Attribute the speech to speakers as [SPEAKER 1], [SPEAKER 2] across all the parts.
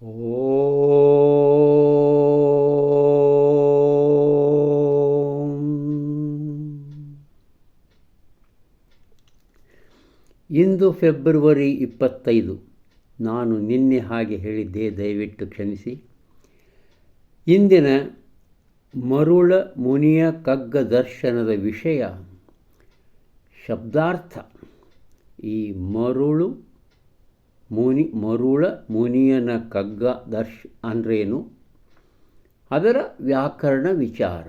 [SPEAKER 1] ಇಂದು February ಇಪ್ಪತ್ತೈದು. ನಾನು ನಿನ್ನೆ ಹಾಗೆ ಹೇಳಿದ್ದೆ, ದಯವಿಟ್ಟು ಕ್ಷಮಿಸಿ. ಇಂದಿನ ಮರುಳ ಮುನಿಯ ಕಗ್ಗ ದರ್ಶನದ ವಿಷಯ ಶಬ್ದಾರ್ಥ. ಈ ಮರುಳು ಮುನಿ ಮರುಳ ಮುನಿಯನ ಕಗ್ಗ ದರ್ಶ್ ಅಂದ್ರೇನು? ಅದರ ವ್ಯಾಕರಣ ವಿಚಾರ.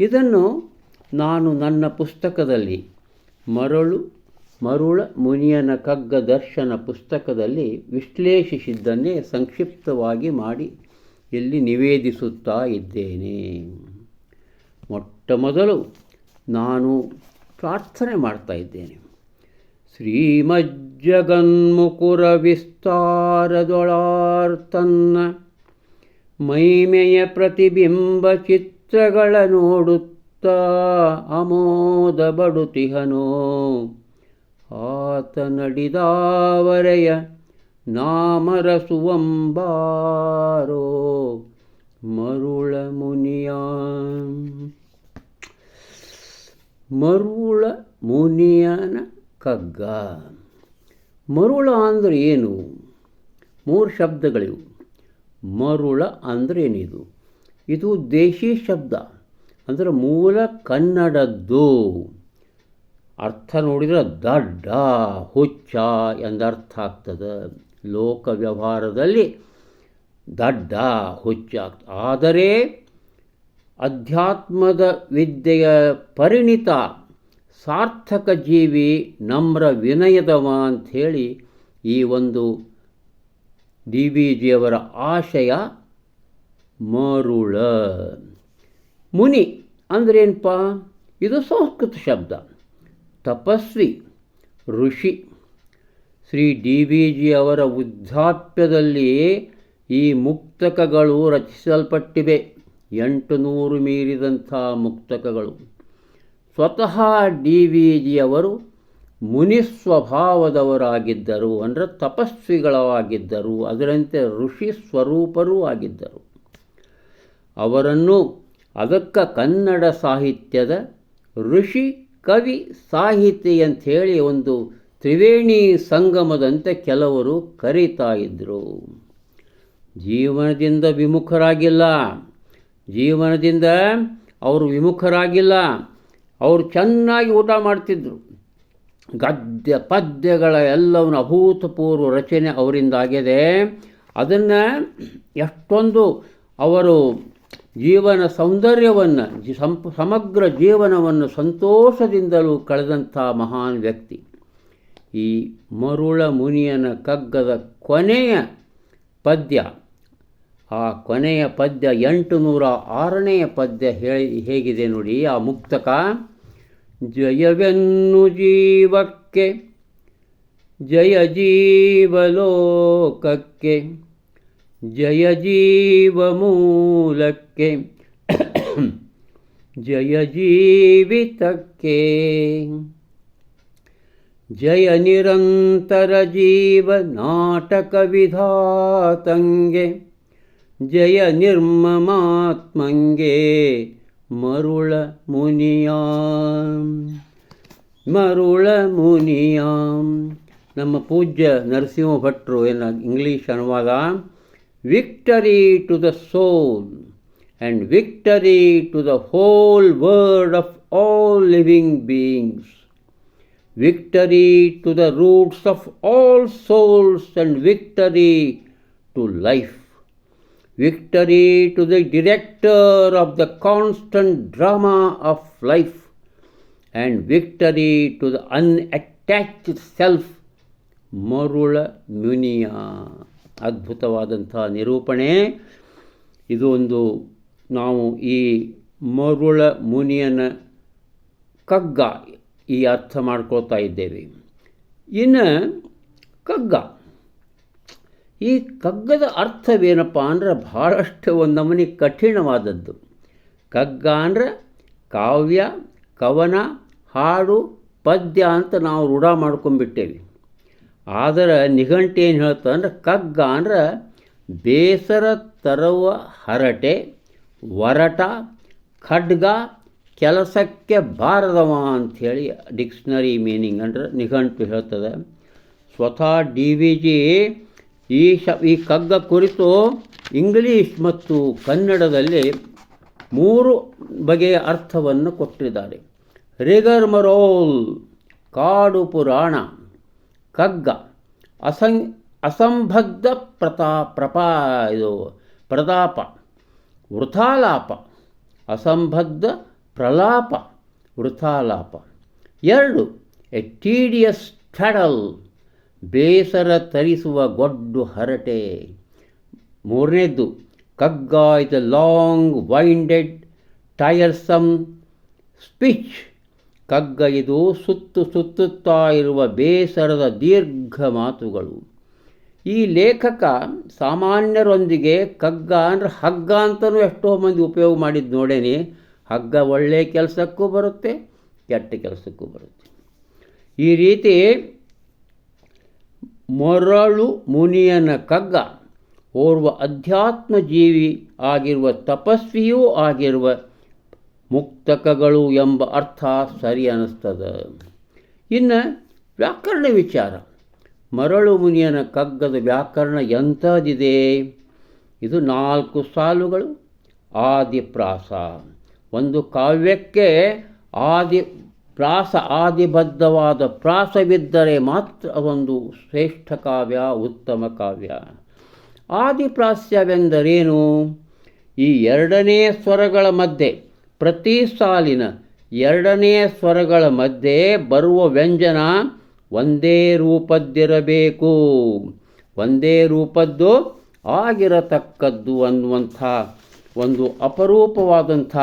[SPEAKER 1] ಇದನ್ನು ನಾನು ನನ್ನ ಪುಸ್ತಕದಲ್ಲಿ ಮರಳು ಮರುಳ ಮುನಿಯನ ಕಗ್ಗ ದರ್ಶನ ಪುಸ್ತಕದಲ್ಲಿ ವಿಶ್ಲೇಷಿಸಿದ್ದನ್ನೇ ಸಂಕ್ಷಿಪ್ತವಾಗಿ ಮಾಡಿ ಇಲ್ಲಿ ನಿವೇದಿಸುತ್ತಾ ಇದ್ದೇನೆ. ಮೊಟ್ಟ ಮೊದಲು ನಾನು ಪ್ರಾರ್ಥನೆ ಮಾಡ್ತಾ ಇದ್ದೇನೆ. ಶ್ರೀಮಜ್ಜಗನ್ಮುಕುರ ವಿಸ್ತಾರದೊಳಾರ್ತನ್ನ ಮೈಮೆಯ ಪ್ರತಿಬಿಂಬ ಚಿತ್ರಗಳ ನೋಡುತ್ತ ಅಮೋದ ಬಡುತಿಹನೋ ಆತ ನಡಿದಾವರೆಯ ನಾಮರಸುವಂಬಾರೋ ಮರುಳ ಮುನಿಯ. ಮರುಳ ಮುನಿಯನ ಕಗ್ಗ. ಮರುಳ ಅಂದರೆ ಏನು? ಮೂರು ಶಬ್ದಗಳಿವು. ಮರುಳ ಅಂದರೆ ಏನಿದು? ಇದು ದೇಶಿ ಶಬ್ದ. ಅಂದರೆ ಮೂಲ ಕನ್ನಡದ್ದು. ಅರ್ಥ ನೋಡಿದರೆ ದಡ್ಡ, ಹುಚ್ಚ ಎಂದರ್ಥ ಆಗ್ತದೆ. ಲೋಕ ವ್ಯವಹಾರದಲ್ಲಿ ದಡ್ಡ, ಹುಚ್ಚ ಆದರೆ ಅಧ್ಯಾತ್ಮದ ವಿದ್ಯೆಯ ಪರಿಣಿತ ಸಾರ್ಥಕ ಜೀವಿ ನಮ್ರ ವಿನಯದವ ಅಂಥೇಳಿ ಈ ಒಂದು ಡಿ ವಿ ಜಿಯವರ ಆಶಯ ಮರುಳ. ಮುನಿ ಅಂದ್ರೇನಪ್ಪ ಇದು ಸಂಸ್ಕೃತ ಶಬ್ದ. ತಪಸ್ವಿ, ಋಷಿ. ಶ್ರೀ ಡಿ ವಿ ಜಿಯವರ ವೃದ್ಧಾಪ್ಯದಲ್ಲಿ ಈ ಮುಕ್ತಕಗಳು ರಚಿಸಲ್ಪಟ್ಟಿವೆ. ಎಂಟು ನೂರು ಮೀರಿದಂಥ ಮುಕ್ತಕಗಳು. ಸ್ವತಃ ಡಿ ವಿ ಜಿಯವರು ಮುನಿ ಸ್ವಭಾವದವರಾಗಿದ್ದರು ಅಂದರೆ ತಪಸ್ವಿಗಳಾಗಿದ್ದರು. ಅದರಂತೆ ಋಷಿ ಸ್ವರೂಪರೂ ಆಗಿದ್ದರು. ಅವರನ್ನು ಅದಕ್ಕೆ ಕನ್ನಡ ಸಾಹಿತ್ಯದ ಋಷಿ ಕವಿ ಸಾಹಿತಿ ಅಂಥೇಳಿ ಒಂದು ತ್ರಿವೇಣಿ ಸಂಗಮದಂತೆ ಕೆಲವರು ಕರೀತಾ ಇದ್ದರು ಜೀವನದಿಂದ ವಿಮುಖರಾಗಿಲ್ಲ. ಜೀವನದಿಂದ ಅವರು ವಿಮುಖರಾಗಿಲ್ಲ. ಅವರು ಚೆನ್ನಾಗಿ ಊಟ ಮಾಡ್ತಿದ್ದರು ಗದ್ಯ ಪದ್ಯಗಳ ಎಲ್ಲವನ್ನು ಅಭೂತಪೂರ್ವ ರಚನೆ ಅವರಿಂದ ಆಗಿದೆ. ಅದನ್ನು ಎಷ್ಟೊಂದು ಅವರು ಜೀವನ ಸೌಂದರ್ಯವನ್ನು ಸಮಗ್ರ ಜೀವನವನ್ನು ಸಂತೋಷದಿಂದಲೂ ಕಳೆದಂಥ ಮಹಾನ್ ವ್ಯಕ್ತಿ. ಈ ಮರುಳ ಮುನಿಯನ ಕಗ್ಗದ ಕೊನೆಯ ಪದ್ಯ ಆ ಕೊನೆಯ ಪದ್ಯ ಎಂಟು ನೂರ ಆರನೆಯ ಪದ್ಯ ಹೇಳಿ ಹೇಗಿದೆ ನೋಡಿ ಆ ಮುಕ್ತಕ ಜಯವೆನ್ನು ಜೀವಕ್ಕೆ ಜಯ ಜೀವಲೋಕಕ್ಕೆ ಜಯ ಜೀವ ಮೂಲಕ್ಕೆ ಜಯ ಜೀವಿತಕ್ಕೆ ಜಯ ನಿರಂತರ ಜೀವ ನಾಟಕ ವಿಧಾತಂಗೆ ಜಯ ನಿರ್ಮಮಾತ್ಮಂಗೆ ಮರುಳ ಮುನಿಯಾಂ ಮರುಳ ಮುನಿಯಾಂ ನಮ್ಮ ಪೂಜ್ಯ ನರಸಿಂಹ ಭಟ್ರು ಏನ ಇಂಗ್ಲೀಷ್ ಅನುವಾದ victory to the soul and victory to the whole world of all living beings victory to the roots of all souls and victory to life. Victory to the director of the constant drama of life and victory to the unattached self. Marula Muniya ಅದ್ಭುತವಾದಂಥ ನಿರೂಪಣೆ ಇದು ಒಂದು ನಾವು ಈ ಮರುಳ ಮುನಿಯನ ಕಗ್ಗ ಈ ಅರ್ಥ ಮಾಡ್ಕೊಳ್ತಾ ಇದ್ದೇವೆ ಇನ್ನು ಕಗ್ಗ ಈ ಕಗ್ಗದ ಅರ್ಥವೇನಪ್ಪ ಅಂದ್ರೆ ಭಾಳಷ್ಟು ಒಂದು ನಮೂನಿ ಕಠಿಣವಾದದ್ದು. ಕಗ್ಗ ಅಂದ್ರೆ ಕಾವ್ಯ, ಕವನ, ಹಾಡು, ಪದ್ಯ ಅಂತ ನಾವು ರೂಢ ಮಾಡ್ಕೊಂಡ್ಬಿಟ್ಟೇವೆ. ಆದರೆ ನಿಘಂಟು ಏನು ಹೇಳ್ತದೆ ಅಂದ್ರೆ ಕಗ್ಗ ಅಂದ್ರೆ ಬೇಸರ ತರುವ ಹರಟೆ, ಒರಟ, ಖಡ್ಗ, ಕೆಲಸಕ್ಕೆ ಬಾರದವ ಅಂಥೇಳಿ ಡಿಕ್ಷ್ನರಿ ಮೀನಿಂಗ್ ಅಂದ್ರೆ ನಿಘಂಟು ಹೇಳ್ತದೆ. ಸ್ವತಃ ಡಿ ವಿ ಜಿ ಈ ಶ, ಈ ಕಗ್ಗ ಕುರಿತು ಇಂಗ್ಲೀಷ್ ಮತ್ತು ಕನ್ನಡದಲ್ಲಿ ಮೂರು ಬಗೆಯ ಅರ್ಥವನ್ನು ಕೊಟ್ಟಿದ್ದಾರೆ. ರಿಗರ್ ಮರೋಲ್ ಕಾಡು ಪುರಾಣ, ಕಗ್ಗ, ಅಸಂ, ಅಸಂಬದ್ಧ ಪ್ರತಾ, ಪ್ರಪಾ, ಇದು ಪ್ರತಾಪ, ವೃಥಾಲಾಪ, ಅಸಂಬದ್ಧ ಪ್ರಲಾಪ, ವೃಥಾಲಾಪ. ಎರಡು, ಎ ಟೀಡಿಯಸ್ ಥಡಲ್ ಬೇಸರ ತರಿಸುವ ಗೊಡ್ಡು ಹರಟೆ. ಮೂರನೇದ್ದು ಕಗ್ಗ ಲಾಂಗ್ ವೈಂಡೆಡ್ ಟಯರ್ಸಮ್ ಸ್ಪೀಚ್. ಕಗ್ಗ ಇದು ಸುತ್ತು ಸುತ್ತುತ್ತಾ ಇರುವ ಬೇಸರದ ದೀರ್ಘ ಮಾತುಗಳು. ಈ ಲೇಖಕ ಸಾಮಾನ್ಯರೊಂದಿಗೆ ಕಗ್ಗ ಅಂದರೆ ಹಗ್ಗ ಅಂತಲೂ ಎಷ್ಟೋ ಮಂದಿ ಉಪಯೋಗ ಮಾಡಿದ್ದು ನೋಡೇನಿ. ಹಗ್ಗ ಒಳ್ಳೆಯ ಕೆಲಸಕ್ಕೂ ಬರುತ್ತೆ, ಕೆಟ್ಟ ಕೆಲಸಕ್ಕೂ ಬರುತ್ತೆ. ಈ ರೀತಿ ಮೊರಳು ಮುನಿಯನ ಕಗ್ಗ. ಓರ್ವ ಅಧ್ಯಾತ್ಮ ಜೀವಿ ಆಗಿರುವ ತಪಸ್ವಿಯೂ ಆಗಿರುವ ಮುಕ್ತಕಗಳು ಎಂಬ ಅರ್ಥ ಸರಿ ಅನ್ನಿಸ್ತದೆ. ಇನ್ನು ವ್ಯಾಕರಣ ವಿಚಾರ. ಮರಳು ಮುನಿಯನ ಕಗ್ಗದ ವ್ಯಾಕರಣ ಎಂಥದಿದೆ ಇದು ನಾಲ್ಕು ಸಾಲುಗಳು. ಆದಿಪ್ರಾಸ. ಒಂದು ಕಾವ್ಯಕ್ಕೆ ಆದಿ ಪ್ರಾಸ ಆದಿಬದ್ಧವಾದ ಪ್ರಾಸವಿದ್ದರೆ ಮಾತ್ರ ಅದೊಂದು ಶ್ರೇಷ್ಠ ಕಾವ್ಯ, ಉತ್ತಮ ಕಾವ್ಯ. ಆದಿಪ್ರಾಸ್ಯವೆಂದರೇನು? ಈ ಎರಡನೇ ಸ್ವರಗಳ ಮಧ್ಯೆ, ಪ್ರತಿ ಸಾಲಿನ ಎರಡನೇ ಸ್ವರಗಳ ಮಧ್ಯೆ ಬರುವ ವ್ಯಂಜನ ಒಂದೇ ರೂಪದ್ದಿರಬೇಕು. ಒಂದೇ ರೂಪದ್ದು ಆಗಿರತಕ್ಕದ್ದು ಅನ್ನುವಂಥ ಒಂದು ಅಪರೂಪವಾದಂಥ,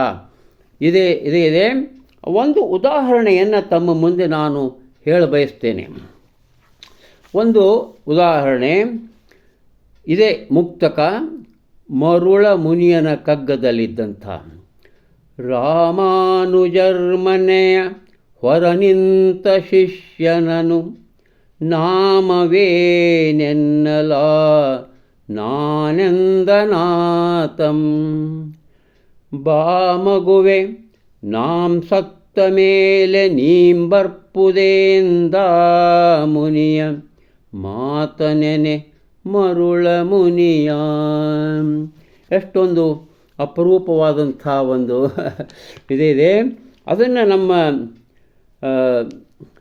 [SPEAKER 1] ಇದೆ ಇದೆ ಇದೆ. ಒಂದು ಉದಾಹರಣೆಯನ್ನು ತಮ್ಮ ಮುಂದೆ ನಾನು ಹೇಳ ಬಯಸ್ತೇನೆ. ಒಂದು ಉದಾಹರಣೆ, ಇದೇ ಮುಕ್ತಕ ಮರುಳ ಮುನಿಯನ ಕಗ್ಗದಲ್ಲಿದ್ದಂಥ ರಾಮಾನುಜರ್ಮನೆಯ ಹೊರ ನಿಂತ ಶಿಷ್ಯನನು ನಾಮವೇನೆನ್ನಲ ನಾನೆಂದನಾತಂ. ಬಾಮಗುವೆ ನಾಂ ಸತ್ತ ಮೇಲೆ ನೀಂಬರ್ಪುದೇಂದ ಮುನಿಯ ಮಾತನೆನೆ ಮರುಳ ಮುನಿಯ ಎಷ್ಟೊಂದು ಅಪರೂಪವಾದಂಥ ಒಂದು ಇದಿದೆ ಇದೆ. ಅದನ್ನು ನಮ್ಮ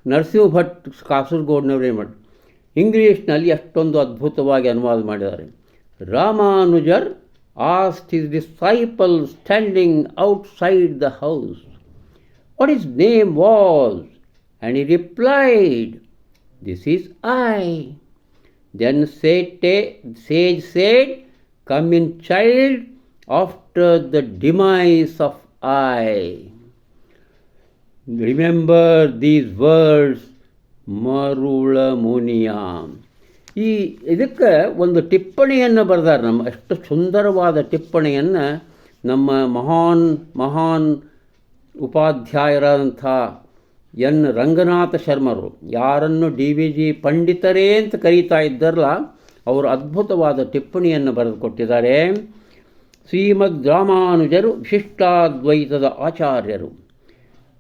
[SPEAKER 1] ನರಸಿಂಹ ಭಟ್ ಕಾಸರಗೋಡ್ನವ್ರು ಏನು ಮಾಡಿ ಇಂಗ್ಲೀಷ್ನಲ್ಲಿ ಅಷ್ಟೊಂದು ಅದ್ಭುತವಾಗಿ ಅನುವಾದ ಮಾಡಿದ್ದಾರೆ. ರಾಮಾನುಜರ್ asked his disciple standing outside the house what his name was, and he replied, This is I. Then Sage said, Come in, child, after the demise of I. Remember these words, Marula Muniyam. ಈ ಇದಕ್ಕೆ ಒಂದು ಟಿಪ್ಪಣಿಯನ್ನು ಬರೆದಾರೆ ನಮ್ಮ ಅಷ್ಟು ಸುಂದರವಾದ ಟಿಪ್ಪಣಿಯನ್ನು ನಮ್ಮ ಮಹಾನ್ ಮಹಾನ್ ಉಪಾಧ್ಯಾಯರಾದಂಥ ಎನ್ ರಂಗನಾಥ ಶರ್ಮರು, ಯಾರನ್ನು ಡಿ ವಿ ಜಿ ಪಂಡಿತರೇ ಅಂತ ಕರೀತಾ ಇದ್ದಾರಲ್ಲ, ಅವರು ಅದ್ಭುತವಾದ ಟಿಪ್ಪಣಿಯನ್ನು ಬರೆದುಕೊಟ್ಟಿದ್ದಾರೆ ಶ್ರೀಮದ್ ರಾಮಾನುಜರು ವಿಶಿಷ್ಟಾದ್ವೈತದ ಆಚಾರ್ಯರು.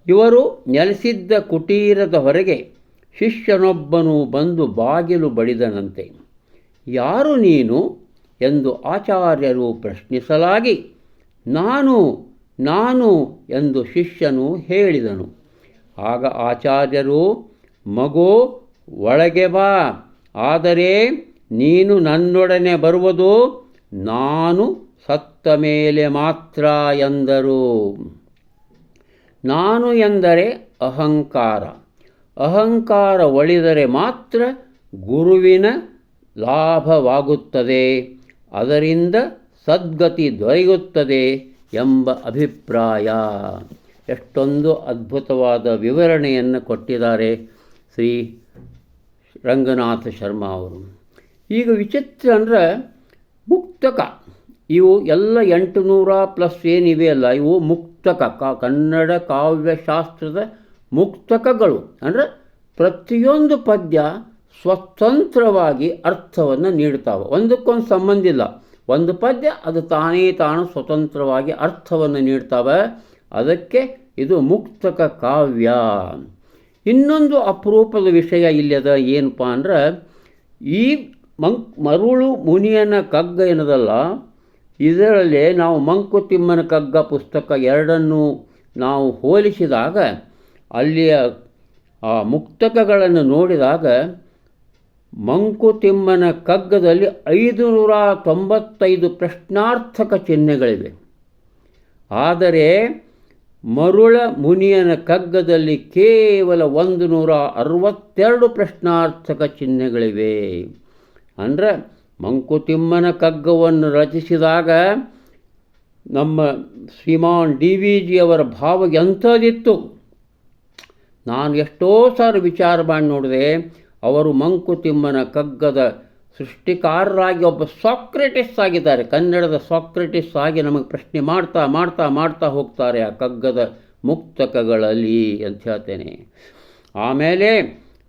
[SPEAKER 1] ಇವರು ನೆಲೆಸಿದ್ದ ಕುಟೀರದ ಹೊರಗೆ ಶಿಷ್ಯನೊಬ್ಬನು ಬಂದು ಬಾಗಿಲು ಬಡಿದನಂತೆ, ಯಾರು ನೀನು? ಎಂದು ಆಚಾರ್ಯರು ಪ್ರಶ್ನಿಸಲಾಗಿ, ನಾನು ನಾನು, ಎಂದು ಶಿಷ್ಯನು ಹೇಳಿದನು. ಆಗ ಆಚಾರ್ಯರು, ಮಗು, ಒಳಗೆ ಬಾ, ಆದರೆ ನೀನು ನನ್ನೊಡನೆ ಬರುವುದು ನಾನು ಸತ್ತ ಮೇಲೆ ಮಾತ್ರ, ಎಂದರು. ನಾನು ಎಂದರೆ ಅಹಂಕಾರ. ಅಹಂಕಾರ ಒಳಿದರೆ ಮಾತ್ರ ಗುರುವಿನ ಲಾಭವಾಗುತ್ತದೆ. ಅದರಿಂದ ಸದ್ಗತಿ ದೊರೆಯುತ್ತದೆ ಎಂಬ ಅಭಿಪ್ರಾಯ. ಎಷ್ಟೊಂದು ಅದ್ಭುತವಾದ ವಿವರಣೆಯನ್ನು ಕೊಟ್ಟಿದ್ದಾರೆ ಶ್ರೀ ರಂಗನಾಥ ಶರ್ಮಾ ಅವರು. ಈಗ ವಿಚಿತ್ರ ಅಂದರೆ ಮುಕ್ತಕ. ಇವು ಎಲ್ಲ ಎಂಟು ನೂರ ಪ್ಲಸ್ ಏನಿವೆ ಅಲ್ಲ ಇವು ಮುಕ್ತಕ. ಕನ್ನಡ ಕಾವ್ಯಶಾಸ್ತ್ರದ ಮುಕ್ತಕಗಳು, ಅಂದರೆ ಪ್ರತಿಯೊಂದು ಪದ್ಯ ಸ್ವತಂತ್ರವಾಗಿ ಅರ್ಥವನ್ನು ನೀಡ್ತಾವೆ ಒಂದಕ್ಕೊಂದು ಸಂಬಂಧ ಇಲ್ಲ. ಒಂದು ಪದ್ಯ ಅದು ತಾನೇ ತಾನು ಸ್ವತಂತ್ರವಾಗಿ ಅರ್ಥವನ್ನು ನೀಡ್ತಾವೆ ಅದಕ್ಕೆ ಇದು ಮುಕ್ತಕ ಕಾವ್ಯ. ಇನ್ನೊಂದು ಅಪರೂಪದ ವಿಷಯ ಇಲ್ಲದ ಏನಪ್ಪ ಅಂದ್ರೆ ಈ ಮಂಕ್ ಮರುಳು ಮುನಿಯನ ಕಗ್ಗ ಏನದಲ್ಲ, ಇದರಲ್ಲಿ ನಾವು ಮಂಕುತಿಮ್ಮನ ಕಗ್ಗ ಪುಸ್ತಕ ಎರಡನ್ನು ನಾವು ಹೋಲಿಸಿದಾಗ ಅಲ್ಲಿಯ ಆ ಮುಕ್ತಕಗಳನ್ನು ನೋಡಿದಾಗ ಮಂಕುತಿಮ್ಮನ ಕಗ್ಗದಲ್ಲಿ ಐದು ನೂರ ತೊಂಬತ್ತೈದು ಪ್ರಶ್ನಾರ್ಥಕ ಚಿಹ್ನೆಗಳಿವೆ. ಆದರೆ ಮರುಳ ಮುನಿಯನ ಕಗ್ಗದಲ್ಲಿ ಕೇವಲ ಒಂದು ನೂರ ಅರವತ್ತೆರಡು ಪ್ರಶ್ನಾರ್ಥಕ ಚಿಹ್ನೆಗಳಿವೆ. ಅಂದರೆ ಮಂಕುತಿಮ್ಮನ ಕಗ್ಗವನ್ನು ರಚಿಸಿದಾಗ ನಮ್ಮ ಶ್ರೀಮಾನ್ ಡಿ ವಿ ಜಿಯವರ ಭಾವ ಎಂಥದಿತ್ತು? ನಾನು ಎಷ್ಟೋ ಸಾರಿ ವಿಚಾರ ಮಾಡಿ ನೋಡಿದೆ, ಅವರು ಮಂಕುತಿಮ್ಮನ ಕಗ್ಗದ ಸೃಷ್ಟಿಕಾರರಾಗಿ ಒಬ್ಬ ಸಾಕ್ರೆಟಿಸ್ ಆಗಿದ್ದಾರೆ. ಕನ್ನಡದ ಸಾಕ್ರೆಟಿಸ್ ಆಗಿ ನಮಗೆ ಪ್ರಶ್ನೆ ಮಾಡ್ತಾ ಮಾಡ್ತಾ ಮಾಡ್ತಾ ಹೋಗ್ತಾರೆ ಆ ಕಗ್ಗದ ಮುಕ್ತಕಗಳಲ್ಲಿ ಅಂತ ಹೇಳ್ತೇನೆ. ಆಮೇಲೆ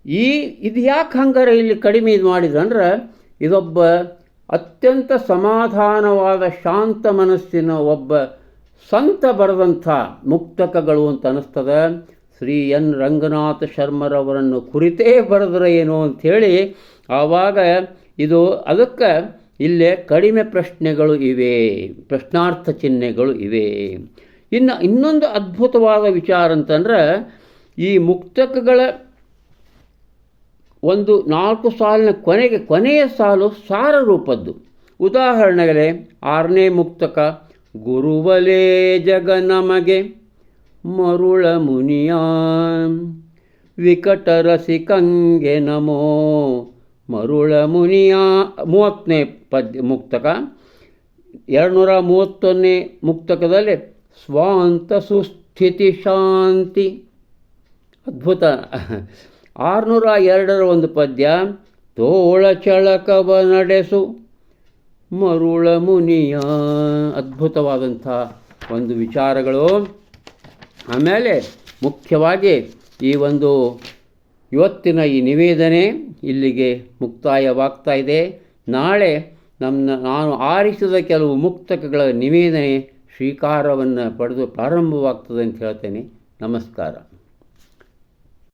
[SPEAKER 1] ಈ ಇದು ಯಾಕೆ ಹಂಗಾರೆ ಇಲ್ಲಿ ಕಡಿಮೆ ಇದು ಮಾಡಿದ್ರಂದ್ರೆ ಇದೊಬ್ಬ ಅತ್ಯಂತ ಸಮಾಧಾನವಾದ, ಶಾಂತ ಮನಸ್ಸಿನ ಒಬ್ಬ ಸಂತ ಬರೆದಂಥ ಮುಕ್ತಕಗಳು ಅಂತ ಅನ್ನಿಸ್ತದೆ. ಶ್ರೀ ಎನ್ ರಂಗನಾಥ ಶರ್ಮರವರನ್ನು ಕುರಿತೇ ಬರೆದ್ರೆ ಏನು ಅಂಥೇಳಿ ಆವಾಗ ಇದು ಅದಕ್ಕೆ ಇಲ್ಲೇ ಕಡಿಮೆ ಪ್ರಶ್ನೆಗಳು ಇವೆ, ಪ್ರಶ್ನಾರ್ಥ ಚಿಹ್ನೆಗಳು ಇವೆ. ಇನ್ನು ಇನ್ನೊಂದು ಅದ್ಭುತವಾದ ವಿಚಾರ ಅಂತಂದ್ರೆ ಈ ಮುಕ್ತಕಗಳ ಒಂದು ನಾಲ್ಕು ಸಾಲಿನ ಕೊನೆಗೆ, ಕೊನೆಯ ಸಾಲು ಸಾರ ರೂಪದ್ದು ಉದಾಹರಣೆಗೆ ಆರನೇ ಮುಕ್ತಕ, ಗುರುವಲೇ ಜಗ ನಮಗೆ. ಮರುಳ ಮುನಿಯ. ವಿಕಟರಸಿಕಂಗೆ ನಮೋ. ಮರುಳ ಮುನಿಯ ಮೂವತ್ತನೇ ಪದ್ಯ ಮುಕ್ತಕ. ಎರಡುನೂರ ಮೂವತ್ತೊಂದನೇ ಮುಕ್ತಕದಲ್ಲಿ ಸ್ವಾಂತ ಸುಸ್ಥಿತಿ ಶಾಂತಿ. ಅದ್ಭುತ. ಆರುನೂರ ಎರಡರ ಒಂದು ಪದ್ಯ. ತೋಳ ಚಳಕವ ನಡೆಸು. ಮರುಳ ಮುನಿಯ. ಅದ್ಭುತವಾದಂಥ ಒಂದು ವಿಚಾರಗಳು. ಆಮೇಲೆ ಮುಖ್ಯವಾಗಿ ಈ ಒಂದು ಇವತ್ತಿನ ಈ ನಿವೇದನೆ ಇಲ್ಲಿಗೆ ಮುಕ್ತಾಯವಾಗ್ತಾ ಇದೆ. ನಾಳೆ ನಮ್ಮ ನಾನು ಆರಿಸಿದ ಕೆಲವು ಮುಕ್ತಕಗಳ ನಿವೇದನೆ ಸ್ವೀಕಾರವನ್ನು ಪಡೆದು ಪ್ರಾರಂಭವಾಗ್ತದೆ ಅಂತ ಹೇಳ್ತೇನೆ. ನಮಸ್ಕಾರ.